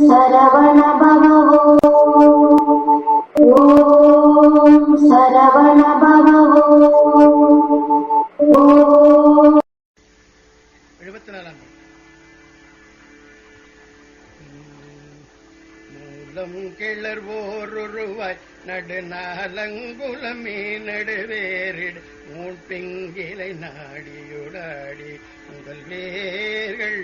சரவண பவோ ஓம் சரவண பவோ எழுபத்தி நாலாம் மூலம் கிளர் ஓருருவாய் நடுநாலங்குலமே நடுவேறிடு நாடியுடாடி உங்கள் வேர்கள்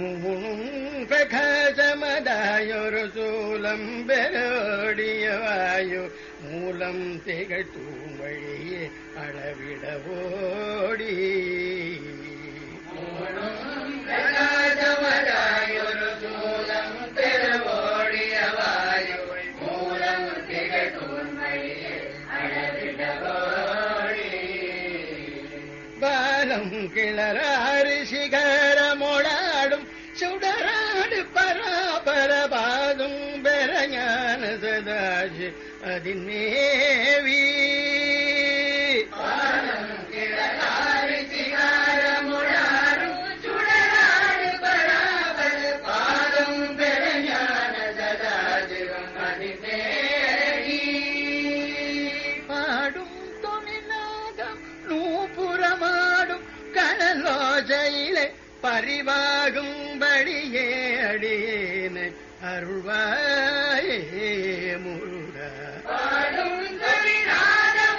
மூணும் பிரகாசமதாயொரு சூலம் பெரோடிய வாயு மூலம் திகழ் മലം കിളറാറ് ശിഖരമൊളാടും. ചുടറാട് പരാപരപാതും ബരഞ്ഞാന സദാശി അതിനേവീ உலகும்படியே அடியேனை. அருள்வாயே முருகா. பாடும் தொழிலாகம்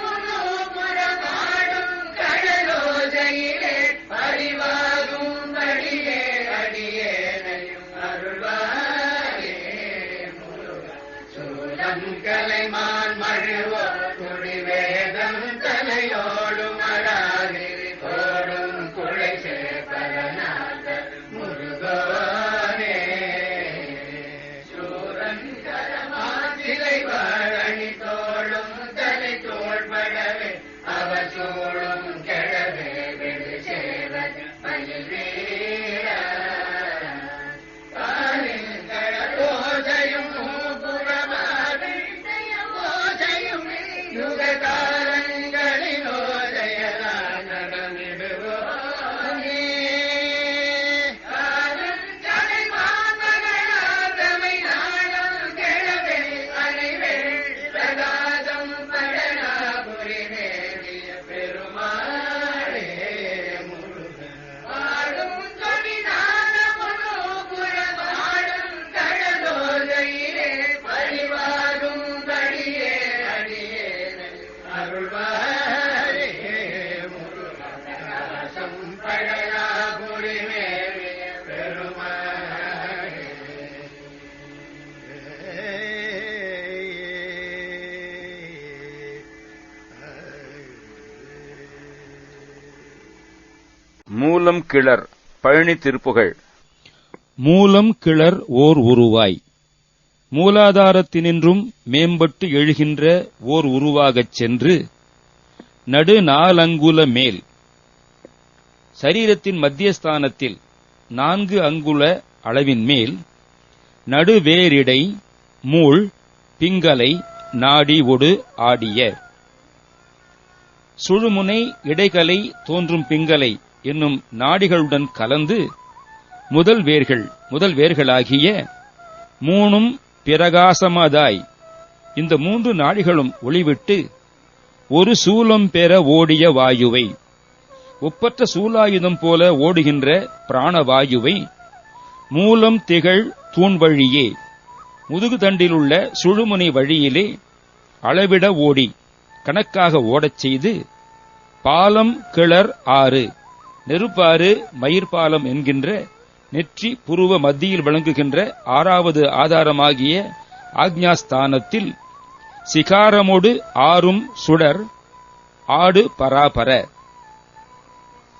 மூலம் கிளர் பழனி திருப்புகழ் மூலம் கிளர் ஓர் உருவாய். மூலாதாரத்தினின்றும் மேம்பட்டு எழுகின்ற ஓர் உருவாகச் சென்று நடு நாலங்குல மேல். சரீரத்தின் மத்தியஸ்தானத்தில் நான்கு அங்குல அளவின் மேல் நடுவேரிடை மூள் பிங்கலை நாடி ஒடு ஆடிய. சுழுமுனை இடைகளை தோன்றும் பிங்கலை என்னும் நாடிகளுடன் கலந்து முதல் வேர்கள் முதல் வேர்களாகிய மூணும் பிரகாசமதாய் இந்த மூன்று நாடிகளும் ஒளிவிட்டு ஒரு சூலம் பெற ஓடிய வாயுவை ஒப்பற்ற சூலாயுதம் போல ஓடுகின்ற பிராணவாயுவை மூலம் திகழ் தூண் வழியே முதுகுதண்டிலுள்ள சுழுமுனை வழியிலே அளவிட ஓடி கணக்காக ஓடச் செய்து பாலம் கிளர் ஆறு. நெருப்பாறு மயிர்பாலம் என்கின்ற நெற்றி புருவ மத்தியில் விளங்குகின்ற ஆறாவது ஆதாரமாகிய ஆக்ஞாஸ்தானத்தில் சிகாரமொடு ஆறும் சுடர் ஆடு பராபர.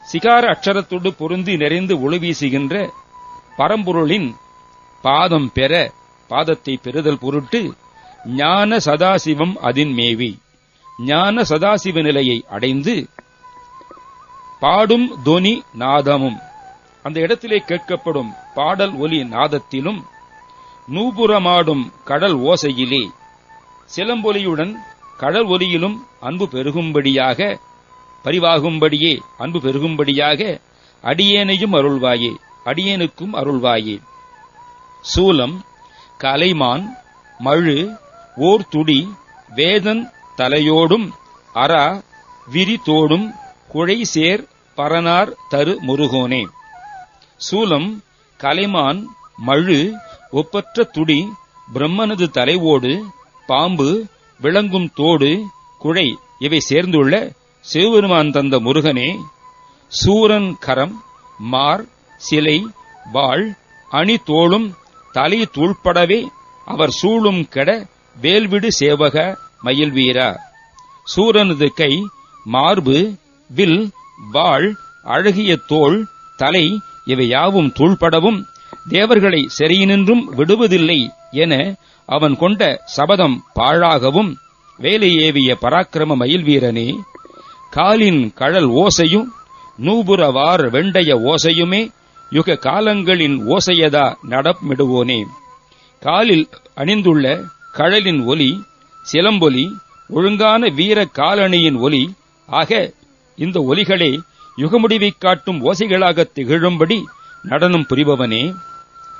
சிகார அக்ஷரத்தோடு பொருந்தி நிறைந்து ஒளி வீசுகின்ற பரம்பொருளின் பாதம் பெற பாதத்தை பெறுதல் பொருட்டு ஞான சதாசிவம் அதின் மேவி. ஞான சதாசிவ நிலையை அடைந்து பாடும் தொனி நாதமும். அந்த இடத்திலே கேட்கப்படும் பாடல் ஒலி நாதத்திலும் நூபுறமாடும் கடல் ஓசையிலே சிலம்பொலியுடன் கடல் ஒலியிலும் அன்பு பெருகும்படியாக பரிவாகும்படியே அன்பு பெருகும்படியாக அடியேனையும் அருள்வாயே அடியேனுக்கும் அருள்வாயே. சூலம் கலைமான் மழு ஓர் துடி வேதன் தலையோடும் அரா விரி குழை சேர் பரனார் தரு முருகோனே. சூலம் கலைமான் மழு ஒப்பற்ற துடி பிரம்மனது தலைவோடு பாம்பு விளங்கும் தோடு குழை இவை சேர்ந்துள்ள சிவபெருமான் தந்த முருகனே. சூரன் கரம் மார் சிலை வாழ் அணி தோளும் தலை தூள்படவே அவர் சூழும் கெட வேல்விடு சேவக மயில் வீரா சூரனது கை மார்பு வில் வாழ் அழகிய தோள் தலை இவையாவும் தூள்படவும் தேவர்களை செறியினின்றும் விடுவதில்லை என அவன் கொண்ட சபதம் பாழாகவும் வேலை ஏவிய பராக்கிரம மயில் வீரனே காலின் கழல் ஓசையும் நூபுரவார் வெண்டைய ஓசையுமே யுக காலங்களின் ஓசையதா நடமிடுவோனே காலில் அணிந்துள்ள கழலின் ஒலி சிலம்பொலி ஒழுங்கான வீர காலணியின் ஒலி ஆக இந்த ஒலிகளே யுகமுடிவைக் காட்டும் ஓசைகளாக திகழும்படி நடனம் புரிபவனே.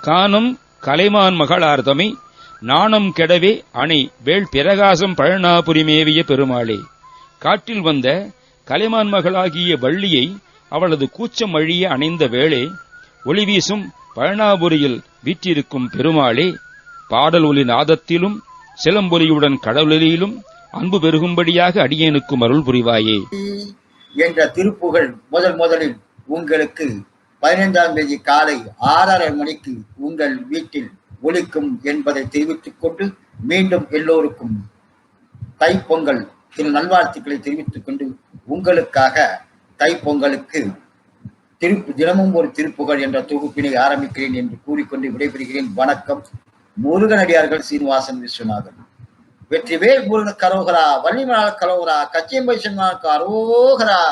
கானம் கலைமான் மகளார்தமை நாணம் கெடவே அணை வேள் பிரகாசம் பழனாபுரி மேவிய பெருமாளே. காட்டில் வந்த கலைமான் மகளாகிய வள்ளியை அவளது கூச்சம் அழிய அணைந்த வேளே ஒளி வீசும் பழனாபுரியில் வீற்றிருக்கும் பெருமாளே பாடல் ஒலி நாதத்திலும் சிலம்பொலியுடன் கடவுளிலும் அன்பு பெருகும்படியாக அடியேனுக்கும் அருள் புரிவாயே. என்ற திருப்புகழ் முதல் முதலில் உங்களுக்கு பதினைந்தாம் தேதி காலை ஆறரை மணிக்கு உங்கள் வீட்டில் ஒழிக்கும் என்பதை தெரிவித்துக் கொண்டு மீண்டும் எல்லோருக்கும் தைப்பொங்கல் திரு நல்வாழ்த்துக்களை தெரிவித்துக் கொண்டு உங்களுக்காக தைப்பொங்கலுக்கு திருப்பு தினமும் ஒரு திருப்புகழ் என்ற தொகுப்பினை ஆரம்பிக்கிறேன் என்று கூறிக்கொண்டு விடைபெறுகிறேன். வணக்கம். முருகனடியார்கள் சீனிவாசன் விஸ்வநாதன். வெற்றிவேல் முருகன் கரோகரா வள்ளிமலால் கரோகரா கச்சியம்பை சென்மான் கரோகரா